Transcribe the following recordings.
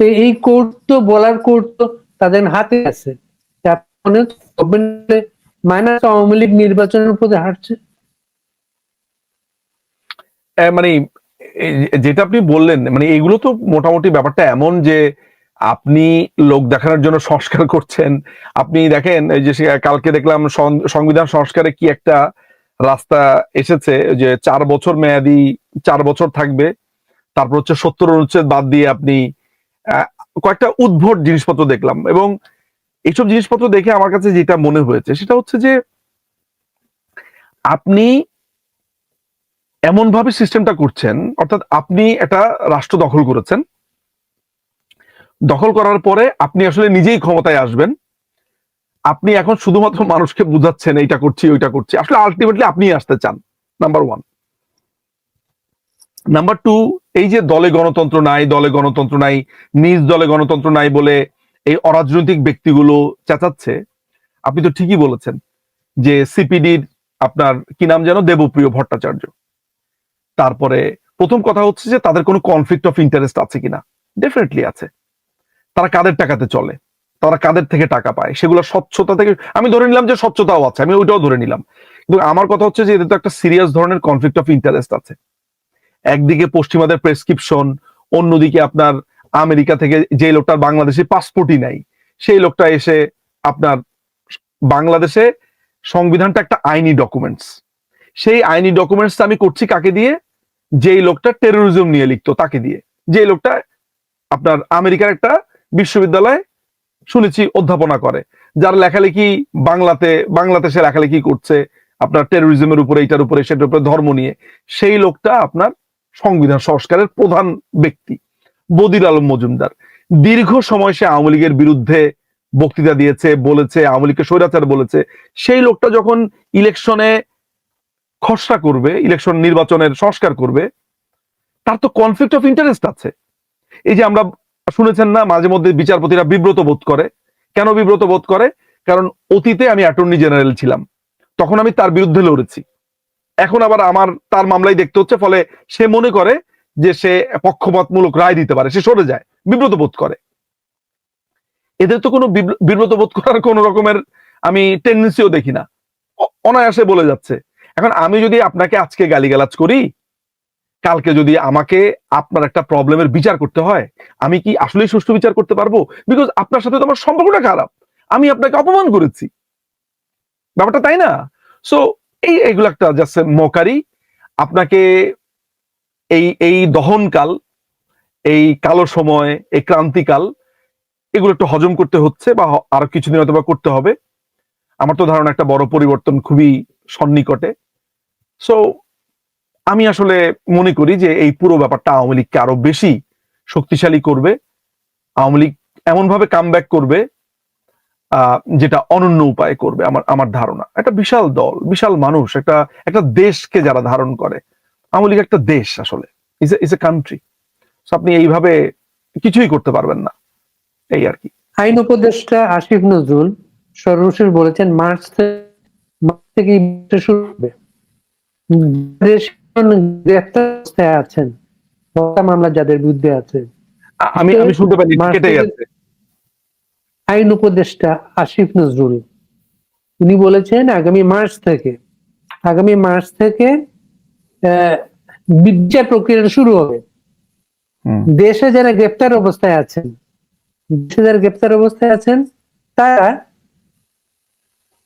তো এই কোর্ট তো, বলার কোর্ট তো তাদের হাতে আছে। মাইনাস আওয়ামী লীগ নির্বাচনের উপরে হাঁটছে। মানে যেটা আপনি বললেন মানে এগুলো তো মোটামুটি ব্যাপারটা এমন যে আপনি লোক দেখানোর জন্য সংস্কার করছেন। আপনি দেখেন, এই যে কালকে দেখলাম সংবিধান সংস্কারে কি একটা রাস্তা এসেছে যে চার বছর মেয়াদি, চার বছর থাকবে, তারপর হচ্ছে সত্তর অনুচ্ছেদ বাদ দিয়ে আপনি কয়েকটা উদ্ভট জিনিসপত্র দেখলাম এবং এইসব জিনিসপত্র দেখে আমার কাছে যেটা মনে হয়েছে সেটা হচ্ছে যে আপনি এমন ভাবে সিস্টেমটা করছেন, অর্থাৎ আপনি একটা রাষ্ট্র দখল করেছেন। দখল করার পরে আপনি আসলে নিজেই ক্ষমতায় আসবেন। আপনি এখন শুধুমাত্র মানুষকে বুঝাচ্ছেন, এইটা করছি, ওইটা করছি। আসলে আলটিমেটলি আপনি আসতে চান নাম্বার ওয়ান নাম্বার টু এই যে দলে গণতন্ত্র নাই, দলে গণতন্ত্র নাই, নিজ দলে গণতন্ত্র নাই বলে এই অরাজনৈতিক ব্যক্তিগুলো চেঁচাচ্ছে, আপনি তো ঠিকই বলেছেন যে সিপিডির আপনার কি নাম যেন? দেবপ্রিয় ভট্টাচার্য। তারপরে প্রথম কথা হচ্ছে যে তাদের কোনো কনফ্লিক্ট অফ ইন্টারেস্ট আছে কিনা? ডেফিনেটলি আছে। তারা কাদের টাকাতে চলে? তারা কাদের থেকে টাকা পায়? সেগুলো স্বচ্ছতা থেকে, আমি ধরে নিলাম যে স্বচ্ছতাও আছে, আমি ওইটাও ধরে নিলাম। কিন্তু আমার কথা হচ্ছে যে এদের তো একটা সিরিয়াস ধরনের কনফ্লিক্ট অফ ইন্টারেস্ট আছে। একদিকে পশ্চিমাদের প্রেসক্রিপশন অন্যদিকে আপনার আমেরিকা থেকে যে লোকটার বাংলাদেশে পাসপোর্টই নাই, সেই লোকটা এসে আপনার বাংলাদেশে সংবিধানটা একটা আইনি ডকুমেন্টস সেই আইনি ডকুমেন্টস আমি করছি কাকে দিয়ে? যেই লোকটা টেরোরিজম নিয়ে লিখতো তাকে দিয়ে। যে লোকটা আপনার আমেরিকার একটা বিশ্ববিদ্যালয়ে শুনেছি অধ্যাপনা করে, যার লেখালেখি বাংলাতে সে লেখালেখি করছে, আপনার টেরোরিজমের উপরে, এটার উপরে, সেটার উপরে ধর্ম নিয়ে। সেই লোকটা আপনার সংবিধান সংস্কারের প্রধান ব্যক্তি। বদির আলম মজুমদার। দীর্ঘ সময় সে আওয়ামী লীগের বিরুদ্ধে বক্তৃতা দিয়েছে, বলেছে, আওয়ামী লীগকে স্বৈরাচার বলেছে। সেই লোকটা যখন ইলেকশনে খসড়া করবে, ইলেকশন নির্বাচনের সংস্কার করবে, তার তো কনফ্লিক্ট অফ ইন্টারেস্ট আছে। এই যে আমরা শুনেছেন না, মাঝে মধ্যে বিচারপতিরা বিব্রত বোধ করে। কেন বিব্রত বোধ করে? কারণ অতীতে আমি অ্যাটর্নি জেনারেল ছিলাম। তখন আমি তার বিরুদ্ধে লড়েছি। এখন আবার আমার তার মামলাই দেখতে হচ্ছে, ফলে সে মনে করে যে সে পক্ষপাতমূলক রায় দিতে পারে, সে সরে যায়, বিব্রত বোধ করে। এদের তো কোনো বিব্র- বিব্রত বোধ করার কোন রকমের আমি টেন্ডেন্সিও দেখি না। অনায়াসে বলে যাচ্ছে। এখন আমি যদি আপনাকে আজকে গালিগালাজ করি, কালকে যদি আমাকে আপনার একটা প্রবলেমের বিচার করতে হয়, আমি কি আসলেই সুষ্ঠু বিচার করতে পারব? বিকজ আপনার সাথে তো আমার সম্পর্কটা খারাপ। আমি আপনাকে অপমান করেছি। ব্যাপারটা তাই না? সো এই এগুলো একটা জাস্ট মকারি। আপনাকে এই এই দহনকাল, এই কালো সময়, এই ক্রান্তিকাল, এগুলো একটু হজম করতে হচ্ছে বা আরও কিছুদিন হয়তো বা করতে হবে। আমার তো ধারণা একটা বড় পরিবর্তন খুবই সন্নিকটে। সো আমি আসলে মনে করি যে এই পুরো ব্যাপারটা আওয়ামী লীগকে আরও বেশি শক্তিশালী করবে। আওয়ামী লীগ এমন ভাবে কাম করবে যেটা অনন্য উপায়ে করবে আমার আমার ধারণা। একটা বিশাল দল বিশাল মানুষ একটা একটা দেশকে যারা ধারণ করে। আওয়ামী লীগ একটা দেশ আসলে। ইজ ইজ এ কান্ট্রি আপনি এইভাবে কিছুই করতে পারবেন না। এই আর কি। আইন উপদেষ্টা আসিফ নজরুল সর্বশেষ বলেছেন মার্চ থেকে শুরু হবে। গ্রেফতার আছেন। মামলা যাদের বিরুদ্ধে আছে। আমি আমি শুনতে মার্চ কেটে যাচ্ছে আইন উপদেষ্টা আসিফ নজরুল। উনি বলেছেন আগামী মার্চ থেকে আগামী মার্চ থেকে বিচার প্রক্রিয়া শুরু হবে। দেশে যারা গ্রেপ্তার অবস্থায় আছেন দেশে যারা গ্রেপ্তার অবস্থায় আছেন তারা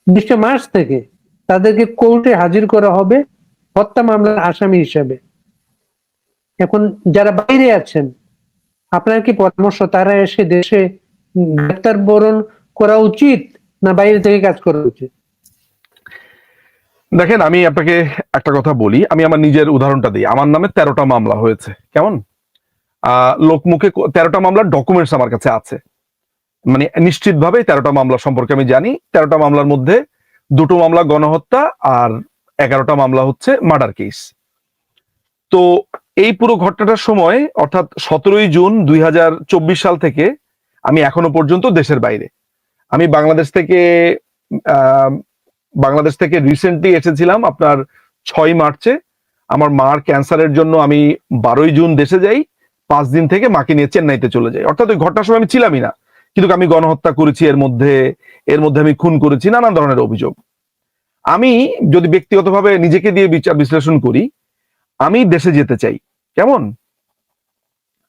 বিশে মার্চ থেকে তাদেরকে কোর্টে হাজির করা হবে হত্যা মামলার আসামি হিসাবে। এখন যারা বাইরে আছেন আপনার কি পরামর্শ? তারা এসে দেশে গ্রেপ্তার বরণ করা উচিত না বাইরে থেকে কাজ করা উচিত? দেখেন, আমি আপনাকে একটা কথা বলি। আমি আমার নিজের উদাহরণটা দিই। আমার নামে তেরোটা মামলা হয়েছে। কেমন? লোকমুখে তেরোটা মামলার ডকুমেন্টস আমার কাছে আছে। মানে নিশ্চিতভাবে তেরোটা মামলা সম্পর্কে আমি জানি। তেরোটা মামলার মধ্যে দুটো মামলা গণহত্যা আর এগারোটা মামলা হচ্ছে মার্ডার কেস তো এই পুরো ঘটনাটার সময়, অর্থাৎ সতেরোই জুন দুই হাজার চব্বিশ সাল থেকে আমি এখনও পর্যন্ত দেশের বাইরে। আমি বাংলাদেশ থেকে বাংলাদেশ থেকে রিসেন্টলি এসেছিলাম আপনার ছয় মার্চে। আমার মার ক্যান্সারের জন্য আমি বারোই জুন দেশে যাই, পাঁচ দিন থেকে মাকে নিয়ে চেন্নাইতে চলে যাই। অর্থাৎ ওই ঘটনার সময় আমি ছিলামই না। কিন্তু আমি গণহত্যা করেছি, এর মধ্যে এর মধ্যে আমি খুন করেছি, নানান ধরনের অভিযোগ। আমি যদি ব্যক্তিগতভাবে নিজেকে দিয়ে বিচার বিশ্লেষণ করি, আমি দেশে যেতে চাই। কেমন?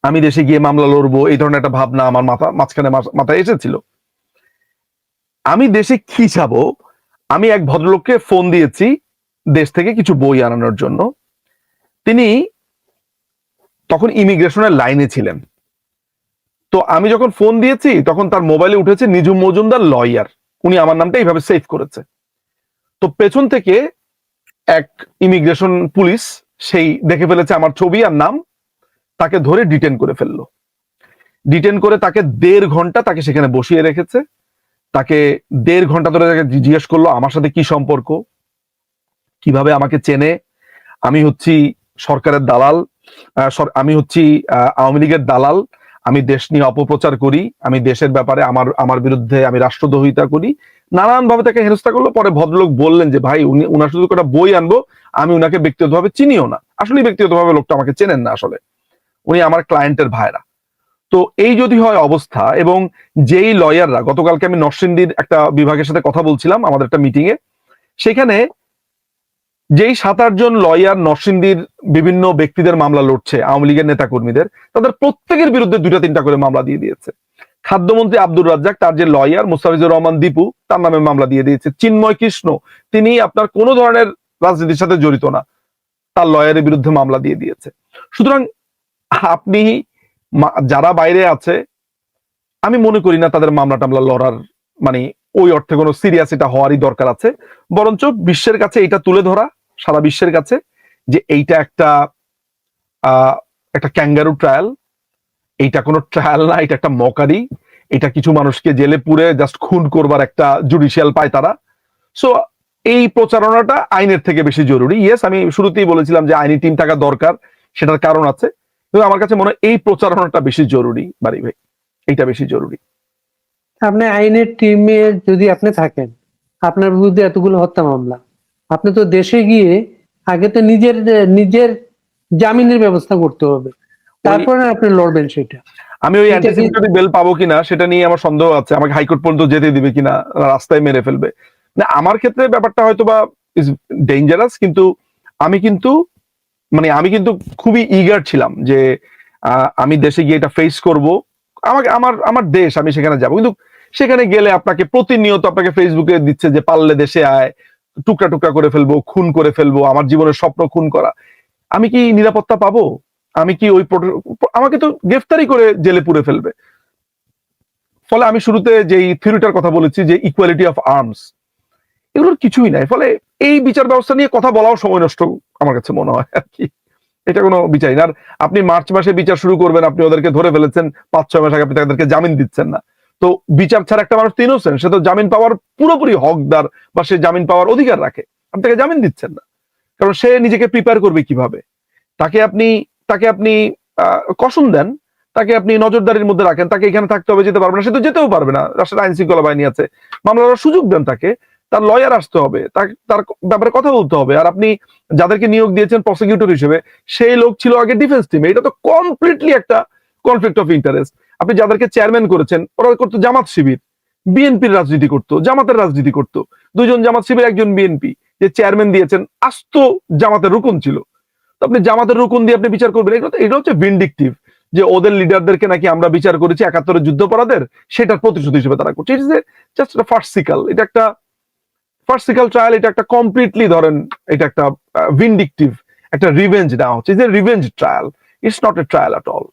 আমি দেশে গিয়ে মামলা লড়বো, এই ধরনের একটা ভাবনা আমার মাথা, মাঝখানে মাথা- মাথায় এসেছিল। আমি দেশে কি যাব আমি এক ভদ্রলোককে ফোন দিয়েছি দেশ থেকে কিছু বই আনানোর জন্য। তিনি তখন ইমিগ্রেশনের লাইনে ছিলেন। তো আমি যখন ফোন দিয়েছি, তখন তার মোবাইলে উঠেছে নিজুম মজুমদার লয়ার উনি আমার নামটা এইভাবে সেভ করেছে। তো পেছন থেকে এক ইমিগ্রেশন পুলিশ সেই দেখে ফেলেছে আমার ছবি আর নাম। তাকে ধরে ডিটেন করে ফেলল। ডিটেন করে তাকে দেড় ঘণ্টা তাকে সেখানে বসিয়ে রেখেছে। তাকে দেড় ঘণ্টা ধরে তাকে জিজ্ঞেস করল, আমার সাথে কি সম্পর্ক? কীভাবে আমাকে চেনে? আমি হচ্ছি সরকারের দালাল আমি হচ্ছি আওয়ামী লীগের দালাল। আমি দেশ নিয়ে অপপ্রচার করি। আমি দেশের ব্যাপারে আমার আমার বিরুদ্ধে আমি রাষ্ট্রদ্রোহিতা করি। নানান ভাবে তাকে হেনস্থা করল। পরে ভদ্রলোক বললেন যে, ভাই, উনি, উনার শুধু একটা বই আনব। আমি উনাকে ব্যক্তিগতভাবে চিনিও না। আসলে ব্যক্তিগতভাবে লোকটা আমাকে চেনেন না আসলে। উনি আমার ক্লায়েন্টের ভাইরা। তো এই যদি হয় অবস্থা এবং যেই লয়াররা গতকালকে আমি নরসিংদীর একটা বিভাগের সাথে কথা বলছিলাম, আমাদের একটা মিটিং এ সেখানে যেই সাত আটজন লয়ার নরসিংদীর বিভিন্ন ব্যক্তিদের মামলা লড়ছে, আওয়ামী লীগের নেতা কর্মীদের তাদের প্রত্যেকের বিরুদ্ধে দুইটা তিনটা করে মামলা দিয়ে দিয়েছে। খাদ্যমন্ত্রী আব্দুর রাজ্জাক, তার যে লয়ার মুস্তাফিজুর রহমান দীপু, তার নামে মামলা দিয়ে দিয়েছে। চিন্ময় কৃষ্ণ, তিনি আপনার কোনো ধরনের রাজনীতির সাথে জড়িত না, তার লয়ারের বিরুদ্ধে মামলা দিয়ে দিয়েছে। সুতরাং আপনি যারা বাইরে আছে, আমি মনে করি না তাদের মামলা টামলা লড়ার মানে ওই অর্থে কোনো সিরিয়াস এটা হওয়ারই দরকার আছে। বরঞ্চ বিশ্বের কাছে এটা তুলে ধরা, সারা বিশ্বের কাছে, যে এইটা একটা একটা ক্যাঙ্গারু ট্রায়াল এইটা কোনো ট্রায়াল না, এটা একটা মকারি এটা কিছু মানুষকে জেলে পুরে জাস্ট খুন করবার একটা জুডিশিয়াল পায় তারা। সো এই প্রচারণাটা আইনের থেকে বেশি জরুরি। ইয়েস আমি শুরুতেই বলেছিলাম যে আইনি টিম থাকা দরকার, সেটার কারণ আছে। কিন্তু আমার কাছে মনে হয় এই প্রচারণাটা বেশি জরুরি বাড়ি ভাই। এইটা বেশি জরুরি। আপনি আইনের টিমে যদি আপনি থাকেন আপনার বিরুদ্ধে এতগুলো হত্যা মামলা আপনি তো দেশে গিয়ে আগে তো নিজের নিজের জামিনের ব্যবস্থা করতে হবে। তারপরে আপনি লড়বেন সেটা। আমি ওই অ্যান্টিসিপেটরি বেল পাবো কিনা সেটা নিয়ে আমার সন্দেহ আছে। আমাকে হাইকোর্ট পর্যন্ত যেতে দিবে কিনা রাস্তায় মেরে ফেলবে। না আমার ক্ষেত্রে ব্যাপারটা হয়তো বা ইজ ডেঞ্জারাস কিন্তু আমি কিন্তু মানে আমি কিন্তু খুবই ইগার ছিলাম যে আমি দেশে গিয়ে এটা ফেস করব। আমাকে, আমার আমার দেশ, আমি সেখানে যাব। কিন্তু সেখানে গেলে আপনাকে প্রতিনিয়ত আপনাকে ফেসবুকে দিচ্ছে যে, পারলে দেশে আয়, টুকরা টুকরা করে ফেলব, খুন করে ফেলব, আমার জীবনের স্বপ্ন খুন করা। আমি কি নিরাপত্তা পাবো? আমি কি ওই আমাকে তো গ্রেফতারি করে জেলে পুরে ফেলবে। ফলে আমি শুরুতে যেই থিওরিটার কথা বলেছি যে ইকুয়ালিটি অফ আর্মস এগুলোর কিছুই নাই। ফলে এই বিচার ব্যবস্থা নিয়ে কথা বলাও সময় নষ্ট আমার কাছে মনে হয় আর কি। এটা কোনো বিচারই না। আর আপনি মার্চ মাসে বিচার শুরু করবেন, আপনি ওদেরকে ধরে ফেলেছেন, পাঁচ, ছয় মাস আগে আপনি তাদেরকে জামিন দিচ্ছেন না। তো বিচার ছাড়া একটা মানুষ তো সে তো জামিন পাওয়ার পুরোপুরি হকদার বা সে জামিন পাওয়ার অধিকার রাখে। আপনি তাকে জামিন দিচ্ছেন না। কারণ সে নিজেকে প্রিপেয়ার করবে কীভাবে? তাকে আপনি তাকে আপনি কসম দেন, তাকে আপনি নজরদারির মধ্যে রাখেন, তাকে এখানে থাকতে হবে, যেতে পারবে না, সে তো যেতেও পারবে না। রাষ্ট্রের আইন শৃঙ্খলা বাহিনী আছে। মামলার সুযোগ দেন তাকে। তার লয়ার আসতে হবে, তার- ব্যাপারে কথা বলতে হবে। আর আপনি যাদেরকে নিয়োগ দিয়েছেন প্রসিকিউটর হিসেবে, সেই লোক ছিল আগে ডিফেন্স টিমে এটা তো কমপ্লিটলি একটা কনফ্লিক্ট অফ ইন্টারেস্ট আপনি যাদেরকে চেয়ারম্যান করেছেন, ওরা করতো জামাত শিবির। বিএনপির রাজনীতি করতো, জামাতের রাজনীতি করতো। দুজন জামাত শিবির, একজন বিএনপি যে চেয়ারম্যান দিয়েছেন, আস্ত জামাতের রুকন ছিল। তো আপনি জামাতের রুকন দিয়ে আপনি বিচার করবেন। এগুলো এটা হচ্ছে ভিন্ডিকটিভ যে ওদের লিডারদেরকে নাকি আমরা বিচার করেছি, একাত্তরের যুদ্ধপরাধের, সেটার প্রতিশোধ হিসেবে তারা করছে। ফার্সিকাল এটা একটা ফার্সিকাল ট্রায়াল এটা একটা কমপ্লিটলি ধরেন এটা একটা ভিন্ডিকটিভ একটা রিভেঞ্জ নেওয়া হচ্ছে। যে revenge trial it's not a trial at all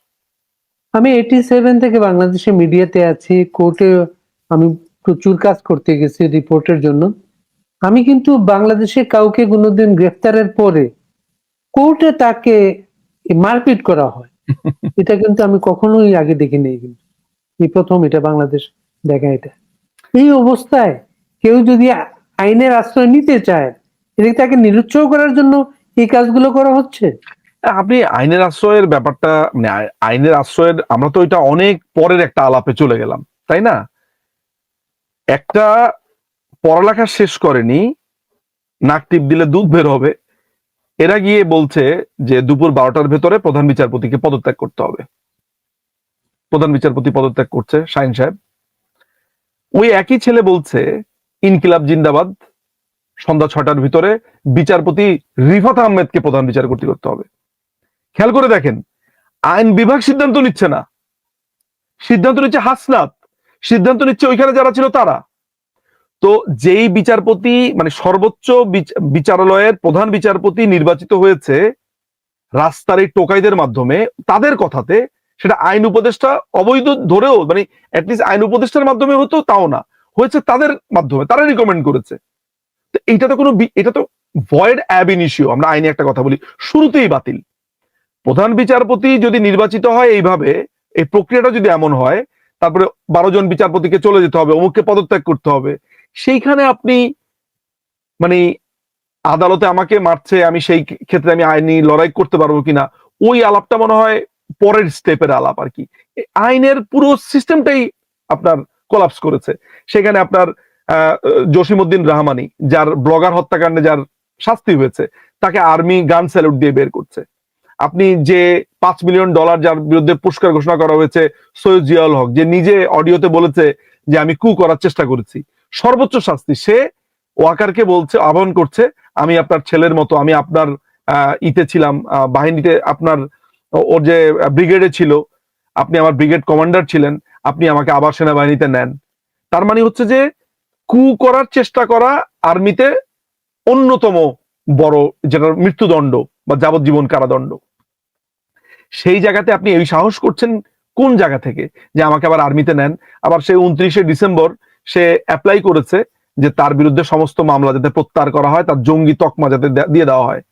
আমি এইটি সেভেন থেকে বাংলাদেশে মিডিয়াতে আছি কোর্টে আমি প্রচুর কাজ করতে গেছি রিপোর্টের জন্য। আমি কিন্তু বাংলাদেশে কাউকে কোনোদিন গ্রেফতারের পরে কোর্টে তাকে মারপিট করা হয়। এটা কিন্তু আমি কখনোই আগে দেখিনি কিন্তু। এই প্রথম এটা বাংলাদেশ দেখা এটা। এই অবস্থায় কেউ যদি আইনের আশ্রয় নিতে চায় এটা তাকে নিরুৎসাহ করার জন্য এই কাজগুলো করা হচ্ছে? আপনি আইনের আশ্রয়ের ব্যাপারটা মানে আইনের আশ্রয়ের, আমরা তো এটা অনেক পরের একটা আলাপে চলে গেলাম, তাই না? একটা পড়ালেখা শেষ করেনি, নাক টিপ দিলে দুধ বের হবে, এরা গিয়ে বলছে যে দুপুর বারোটার ভেতরে প্রধান বিচারপতিকে পদত্যাগ করতে হবে। প্রধান বিচারপতি পদত্যাগ করছে, শাহিন সাহেব। ওই একই ছেলে বলছে ইনকিলাব জিন্দাবাদ। সন্ধ্যা ছটার ভিতরে বিচারপতি রিফাত আহমেদকে প্রধান বিচারপতি করতে হবে। খেয়াল করে দেখেন, আইন বিভাগ সিদ্ধান্ত নিচ্ছে না। সিদ্ধান্ত নিচ্ছে হাসনাত। সিদ্ধান্ত নিচ্ছে ওইখানে যারা ছিল তারা। তো যেই বিচারপতি মানে সর্বোচ্চ বিচ- বিচারালয়ের প্রধান বিচারপতি নির্বাচিত হয়েছে রাস্তার এই টোকাইদের মাধ্যমে, তাদের কথাতে সেটা আইন উপদেষ্টা অবৈধ ধরেও মানে অ্যাটলিস্ট আইন উপদেষ্টার মাধ্যমে হতো, তাও না। হয়েছে তাদের মাধ্যমে তারা রিকমেন্ড করেছে। তো এইটা তো কোনো এটা তো ভয়েড অ্যাব ইনিশিও আমরা আইনে একটা কথা বলি, শুরুতেই বাতিল। প্রধান বিচারপতি যদি নির্বাচিত হয় এইভাবে, এই প্রক্রিয়াটা যদি এমন হয়, তারপরে বারো জন বিচারপতিকে চলে যেতে হবে, অমুককে পদত্যাগ করতে হবে, সেইখানে আপনি মানে আদালতে আমাকে মারছে, আমি সেই ক্ষেত্রে আমি আইনি লড়াই করতে পারব কিনা, ওই আলাপটা মনে হয় পরের স্টেপের আলাপ আর কি। আইনের পুরো সিস্টেমটাই আপনার কোলাপস করেছে। সেখানে আপনার আহ, জসিমউদ্দিন রহমানি যার ব্লগার হত্যাকাণ্ডে যার শাস্তি হয়েছে তাকে আর্মি গান স্যালুট দিয়ে বের করছে। আপনি যে পাঁচ মিলিয়ন ডলার যার বিরুদ্ধে পুরস্কার ঘোষণা করা হয়েছে সৈয়দ জিয়াউল হক যে নিজে অডিওতে বলেছে যে আমি কু করার চেষ্টা করেছি সর্বোচ্চ শাস্তি সে ওয়াকারকে বলছে আহ্বান করছে আমি আপনার ছেলের মতো আমি আপনার ইতে ছিলাম বাহিনীতে আপনার ওর যে ব্রিগেডে ছিল আপনি আমার ব্রিগেড কমান্ডার ছিলেন, আপনি আমাকে আবার সেনাবাহিনীতে নেন। তার মানে হচ্ছে যে, কু করার চেষ্টা করা আর্মিতে অন্যতম বড় যেটা মৃত্যুদণ্ড বা যাবজ্জীবন কারাদণ্ড। সেই জায়গাতে আপনি এই সাহস করছেন কোন জায়গা থেকে? যে আমাকে আবার আর্মিতে নেন। আবার সেই উনত্রিশে ডিসেম্বর সে অ্যাপ্লাই করেছে যে তার বিরুদ্ধে সমস্ত মামলা যাতে প্রত্যাহার করা হয়, তার জঙ্গি তকমা যাতে দিয়ে দেওয়া হয়।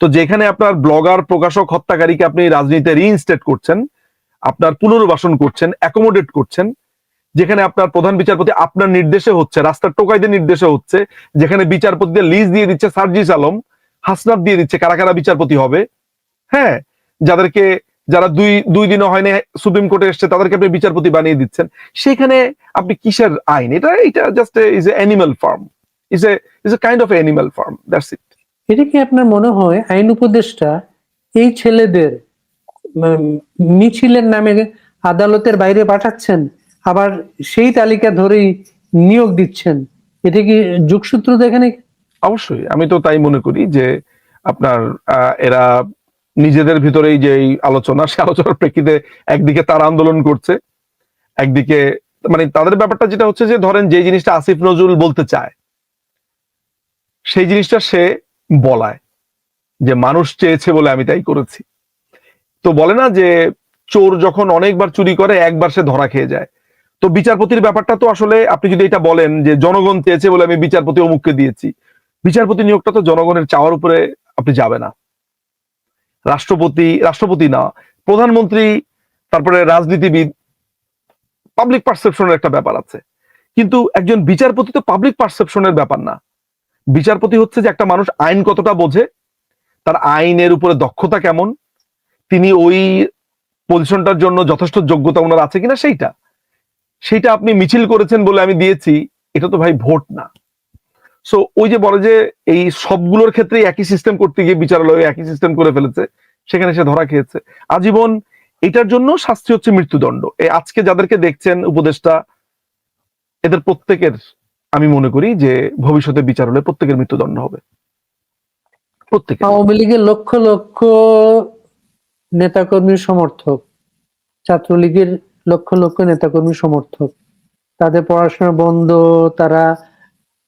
তো যেখানে আপনার ব্লগার, প্রকাশক, হত্যাকারীকে আপনি রাজনীতিতে রিইনস্টেট করছেন আপনার পুনর্বাসন করছেন অ্যাকোমোডেট করছেন, যেখানে আপনার প্রধান বিচারপতি আপনার নির্দেশে হচ্ছে, রাস্তার টোকাইদের নির্দেশে হচ্ছে, যেখানে বিচারপতিদের লিজ দিয়ে দিচ্ছে সার্জিস আলম, হাসনাত দিয়ে দিচ্ছে কারা কারা বিচারপতি হবে হ্যাঁ? যাদেরকে, যারা দুই দুই দিনও হয়নি সুপ্রিম কোর্টে এসছে, তাদেরকে আপনি বিচারপতি বানিয়ে দিচ্ছেন। সেখানে আপনি কিসের আইন? এটা এটা just is a farm is a is a kind of animal farm that's it এটা কি আপনার মনে হয় আইন উপদেষ্টা এই ছেলেদের মিছিলের নামে আদালতের বাইরে পাঠাচ্ছেন, আবার সেই তালিকা ধরেই নিয়োগ দিচ্ছেন। এটা কি যুগসূত্র এখানে অবশ্যই, আমি তো তাই মনে করি যে আপনার এরা নিজেদের ভিতরেই যে আলোচনা, সে আলোচনার প্রেক্ষিতে একদিকে তারা আন্দোলন করছে, একদিকে মানে তাদের ব্যাপারটা যেটা হচ্ছে যে ধরেন যে জিনিসটা আসিফ নজরুল বলতে চায়, সেই জিনিসটা সে বলায় যে মানুষ চেয়েছে বলে আমি তাই করেছি। তো বলে না যে চোর যখন অনেকবার চুরি করে, একবার সে ধরা খেয়ে যায়। তো বিচারপতির ব্যাপারটা তো আসলে আপনি যদি এটা বলেন যে জনগণ চেয়েছে বলে আমি বিচারপতি অমুককে দিয়েছি, বিচারপতি নিয়োগটা তো জনগণের চাওয়ার উপরে আপনি যাবে না। রাষ্ট্রপতি রাষ্ট্রপতি না, প্রধানমন্ত্রী, তারপরে রাজনীতিবিদ পাবলিক পারসেপশনের একটা ব্যাপার আছে। কিন্তু একজন বিচারপতি তো পাবলিক পারসেপশনের ব্যাপার না। বিচারপতি হচ্ছে যে একটা মানুষ আইন কতটা বোঝে, তার আইনের উপরে দক্ষতা কেমন তিনি ওই পজিশনটার জন্য যথেষ্ট যোগ্যতা ওনার আছে কিনা সেইটা। সেইটা আপনি মিছিল করেছেন বলে আমি দিয়েছি, এটা তো ভাই ভোট না। সো ওই যে বলে যে এই সবগুলোর ক্ষেত্রে একই সিস্টেম করতে গিয়ে বিচারালয়ে একই সিস্টেম করে ফেলেছে, সেখানে সে ধরা খেয়েছে। আজীবন এটার জন্য শাস্তি হচ্ছে মৃত্যুদণ্ড। এই আজকে যাদেরকে দেখছেন উপদেষ্টা, এদের প্রত্যেকের আমি মনে করি যে ভবিষ্যতে বিচার হলে প্রত্যেকের মৃত্যুদণ্ড হবে। প্রত্যেকের। আওয়ামী লীগের লক্ষ লক্ষ নেতাকর্মী সমর্থক। ছাত্রলীগের লক্ষ লক্ষ নেতাকর্মী সমর্থক। তাদের পড়াশোনা বন্ধ, তারা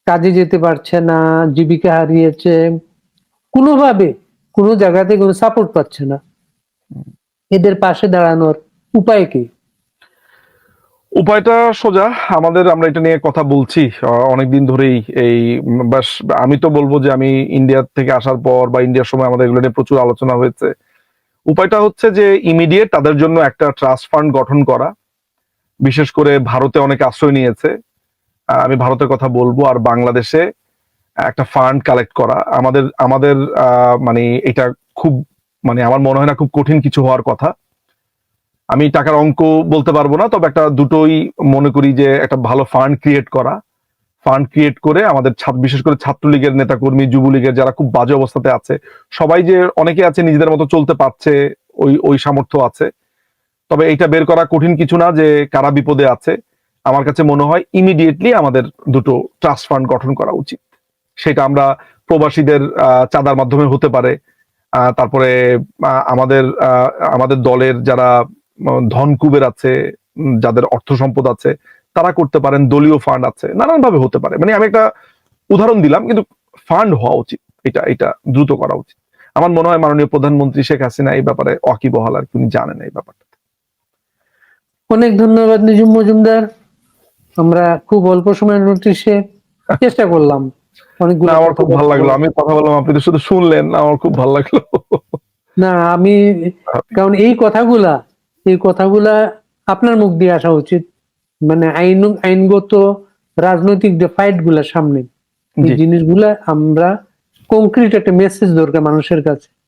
কাজে যেতে পারছে না, জীবিকা হারিয়েছে। কোনোভাবে কোনো জায়গাতে কোনো সাপোর্ট পাচ্ছে না। এদের পাশে দাঁড়ানোর উপায় কি? উপায়টা সোজা। আমাদের আমরা এটা নিয়ে কথা বলছি। অনেকদিন ধরেই এই আমি তো বলব যে আমি ইন্ডিয়া থেকে আসার পর বা ইন্ডিয়ার সময় আমাদের এগুলো নিয়ে প্রচুর আলোচনা হয়েছে। উপায়টা হচ্ছে যে ইমিডিয়েট তাদের জন্য একটা ট্রাস্ট ফান্ড গঠন করা। বিশেষ করে ভারতে অনেক আশ্রয় নিয়েছে। আমি ভারতের কথা বলব আর বাংলাদেশে একটা ফান্ড কালেক্ট করা। আমাদের আমাদের মানে এটা খুব মানে আমার মনে হয় না খুব কঠিন কিছু হওয়ার কথা। আমি টাকার অঙ্ক বলতে পারব না, তবে একটা দুটোই মনে করি যে একটা ভালো ফান্ড ক্রিয়েট করা। ফান্ড ক্রিয়েট করে আমাদের বিশেষ করে ছাত্রলীগের নেতাকর্মী, যুবলীগের যারা খুব বাজে অবস্থাতে আছে, সবাই যে অনেকে আছে নিজেদের মতো চলতে পারছে, ওই ওই সামর্থ্য আছে। তবে এটা বের করা কঠিন কিছু না যে কারা বিপদে আছে। আমার কাছে মনে হয় ইমিডিয়েটলি আমাদের দুটো ট্রাস্ট ফান্ড গঠন করা উচিত। সেটা আমরা প্রবাসীদের চাঁদার মাধ্যমে হতে পারে। তারপরে আমাদের আমাদের দলের যারা ধনকুবের আছে যাদের অর্থ সম্পদ আছে তারা করতে পারেন দলীয় ফান্ড আছে নানান ভাবে হতে পারে। মানে আমি একটা উদাহরণ দিলাম কিন্তু ফান্ড হওয়া উচিত। এটা এটা দ্রুত করা উচিত। আমার মনে হয় মাননীয় প্রধানমন্ত্রী শেখ হাসিনা এই ব্যাপারে ওয়াকিবহাল আর কি জানেন এই ব্যাপারটা। অনেক ধন্যবাদ নিজুম মজুমদার। আমরা খুব অল্প সময়ের নোটিশে চেষ্টা করলাম। অনেকগুলো আমার খুব ভালো লাগল। আমি কথা বললাম আপনি তো শুধু শুনলেন আমার খুব ভালো লাগল। না আমি কারণ এই কথাগুলা এই কথাগুলা আপনার মুখ দিয়ে আসা উচিত। মানে আইন আইনগত রাজনৈতিক যে ফাইটগুলা সামনে এই জিনিসগুলা আমরা কংক্রিট একটা মেসেজ দরকার মানুষের কাছে।